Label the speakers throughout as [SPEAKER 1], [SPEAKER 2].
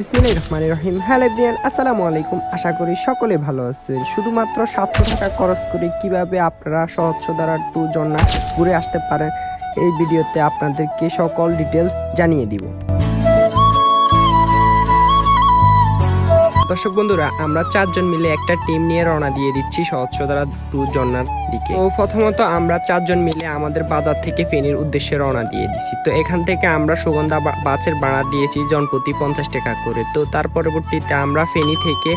[SPEAKER 1] বিসমিল্লাহির রহমানির রহিম। Hello everyone, আসসালামু আলাইকুম। আশা করি সকলে ভালো আছেন। শুধুমাত্র সাতশো টাকা খরচ করে কীভাবে আপনারা সহজ দ্বারা টু জন্না ঘুরে আসতে পারেন, এই ভিডিওতে আপনাদেরকে সকল ডিটেলস জানিয়ে দিব। দর্শক বন্ধুরা, আমরা চারজন মিলে একটা টিম নিয়ে রওনা দিয়ে দিচ্ছি সহস্রধারা টু জন্নার দিকে। ও প্রথমত আমরা চারজন মিলে আমাদের বাজার থেকে ফেনীর উদ্দেশ্যে রওনা দিয়ে দিচ্ছি তো এখান থেকে আমরা সুগন্ধা বাসের ভাড়া দিয়েছি জনপ্রতি পঞ্চাশ টাকা করে। তো তার পরবর্তীতে আমরা ফেনী থেকে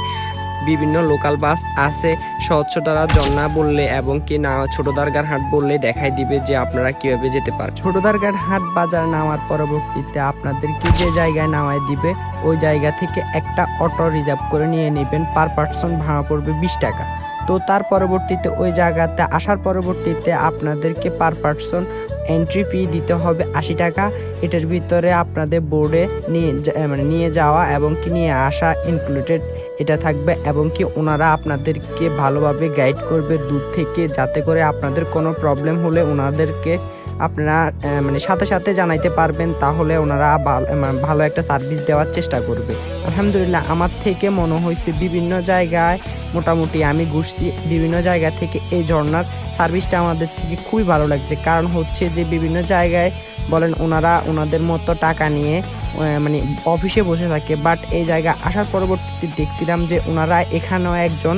[SPEAKER 1] বিভিন্ন লোকাল বাস আছে। সহস্র দ্বারা জন্না বললে এবং কি না ছোট দারগার হাট বললে দেখাই দিবে যে আপনারা কীভাবে যেতে পারেন ছোট দারগার হাট বাজার নামার পরবর্তীতে আপনাদেরকে যে জায়গায় নামায় দিবে, ওই জায়গা থেকে একটা অটো রিজার্ভ করে নিয়ে নেবেন পার পার্সন ভাড়া পড়বে বিশ টাকা। তো তার পরবর্তীতে ওই জায়গাতে আসার পরবর্তীতে আপনাদেরকে পার পার্সন এন্ট্রি ফি দিতে হবে আশি টাকা। এটার ভিতরে আপনাদের বোর্ডে নিয়ে মানে নিয়ে যাওয়া এবং কি নিয়ে আসা ইনক্লুডেড এটা থাকবে এবং কি ওনারা আপনাদেরকে ভালোভাবে গাইড করবে দূর থেকে যাতে করে আপনাদের কোনো প্রবলেম হলে ওনাদেরকে আপনারা মানে সাথে সাথে জানাইতে পারবেন, তাহলে ওনারা ভালো মানে ভালো একটা সার্ভিস দেওয়ার চেষ্টা করবে। আলহামদুলিল্লাহ, আমার থেকে মনে হয়েছে বিভিন্ন জায়গায় মোটামুটি আমি ঘুরছি, বিভিন্ন জায়গা থেকে এই ঝর্ণার সার্ভিসটা আমাদের থেকে খুবই ভালো লাগছে। কারণ হচ্ছে যে বিভিন্ন জায়গায় বলেন ওনারা ওনাদের মতো টাকা নিয়ে মানে অফিসে বসে থাকে বাট এই জায়গায় আসার পরবর্তীতে দেখছিলাম যে ওনারা এখানেও একজন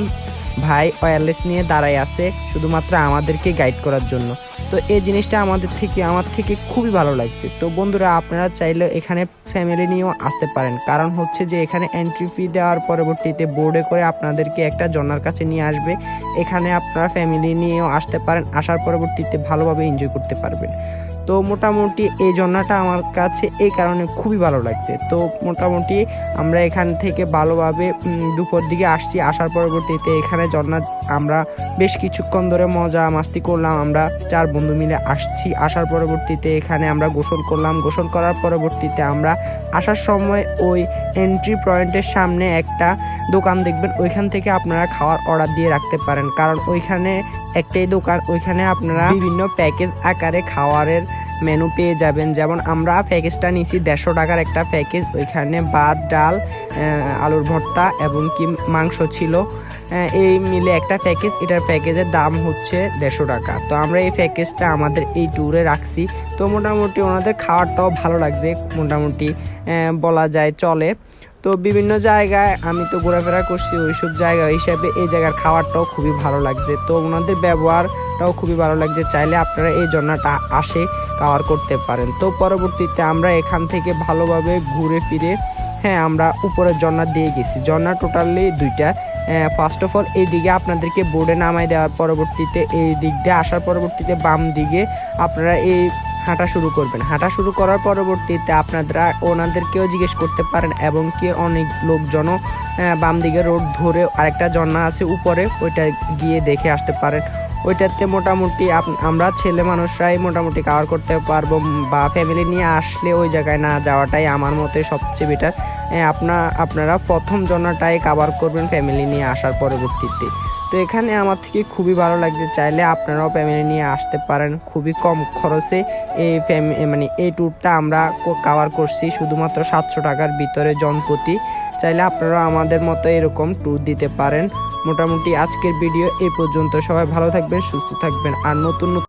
[SPEAKER 1] ভাই ওয়্যারলেস নিয়ে দাঁড়ায় আছে, শুধুমাত্র আমাদেরকে গাইড করার জন্য। তো এই জিনিসটা আমাদের থেকে, আমার থেকে খুবই ভালো লাগছে। তো বন্ধুরা, আপনারা চাইলে এখানে ফ্যামিলি নিয়েও আসতে পারেন। কারণ হচ্ছে যে এখানে এন্ট্রি ফি দেওয়ার পরবর্তীতে বোর্ডে করে আপনাদেরকে একটা জনার কাছে নিয়ে আসবে। এখানে আপনারা ফ্যামিলি নিয়েও আসতে পারেন, আসার পরবর্তীতে ভালোভাবে এনজয় করতে পারবেন। তো মোটামুটি এই জন্নাটা আমার কাছে এই কারণে খুবই ভালো লাগছে। তো মোটামুটি আমরা এখান থেকে ভালোভাবে দুপুর দিকে আসছি। আসার পরবর্তীতে এখানে জন্নাত, আমরা বেশ কিছুক্ষণ ধরে মজা মাস্তি করলাম। আমরা চার বন্ধু মিলে আসছি। আসার পরবর্তীতে এখানে আমরা গোসল করলাম। গোসল করার পরবর্তীতে আমরা আসার সময় ওই এন্ট্রি পয়েন্টের সামনে একটা দোকান দেখবেন। ওইখান থেকে আপনারা খাওয়ার অর্ডার দিয়ে রাখতে পারেন। কারণ ওইখানে একটাই দোকান। ওইখানে আপনারা বিভিন্ন প্যাকেজ আকারে খাওয়ারের মেনু পেয়ে যাবেন। যেমন আমরা প্যাকেজটা নিয়েছি দেড়শো টাকার একটা প্যাকেজ। ওইখানে ভাত, ডাল আলুর ভর্তা এবং কি মাংস ছিল। এই মিলে একটা প্যাকেজ। এটার প্যাকেজের দাম হচ্ছে দেড়শো টাকা। তো আমরা এই প্যাকেজটা আমাদের এই ট্যুরে রাখছি। তো মোটামুটি ওনাদের খাওয়ারটাও ভালো লাগছে, মোটামুটি বলা যায় চলে। তো বিভিন্ন জায়গায় আমি তো ঘোরাফেরা করছি, ওইসব জায়গা হিসাবে এই জায়গার খাবারটাও খুবই ভালো লাগছে। তো ওনাদের ব্যবহারটাও খুবই ভালো লাগছে, চাইলে আপনারা এই জন্নাটা আসে কাভার করতে পারেন। তো পরবর্তীতে আমরা এখান থেকে ভালোভাবে ঘুরে ফিরে হ্যাঁ আমরা উপরের ঝর্ণা দিয়ে গেছি। ঝর্ণা টোটালি দুইটা। ফার্স্ট অফ অল এই দিকে আপনাদেরকে বোর্ডে নামাই দেওয়ার পরবর্তীতে এই দিক দিয়ে আসার পরবর্তীতে বাম দিকে আপনারা এই হাঁটা শুরু করবেন। হাঁটা শুরু করার পরবর্তীতে আপনারা ওনাদেরকেও জিজ্ঞেস করতে পারেন এবং কি অনেক লোকজনও বাম দিকে রোড ধরে আরেকটা ঝর্ণা আছে উপরে, ওইটা গিয়ে দেখে আসতে পারেন। ওইটাতে মোটামুটি আমরা ছেলে মানুষরাই মোটামুটি কাভার করতে পারব বা ফ্যামিলি নিয়ে আসলে ওই জায়গায় না যাওয়াটাই আমার মতে সবচেয়ে বেটার আপনা আপনারা প্রথম জন্যটাই কাভার করবেন ফ্যামিলি নিয়ে আসার পরবর্তীতে। তো এখানে আমার থেকে খুবই ভালো লাগছে, চাইলে আপনারাও ফ্যামিলি নিয়ে আসতে পারেন। খুবই কম খরচে এই ফ্যামি মানে এই ট্যুরটা আমরা কাভার করছি, শুধুমাত্র সাতশো টাকার ভিতরে জনপ্রতি। চাইলে আপনারা আমাদের মতো এরকম ট্যুর দিতে পারেন। মোটামুটি আজকের ভিডিও এ পর্যন্ত। সবাই ভালো থাকবেন, সুস্থ থাকবেন, আর নতুন নতুন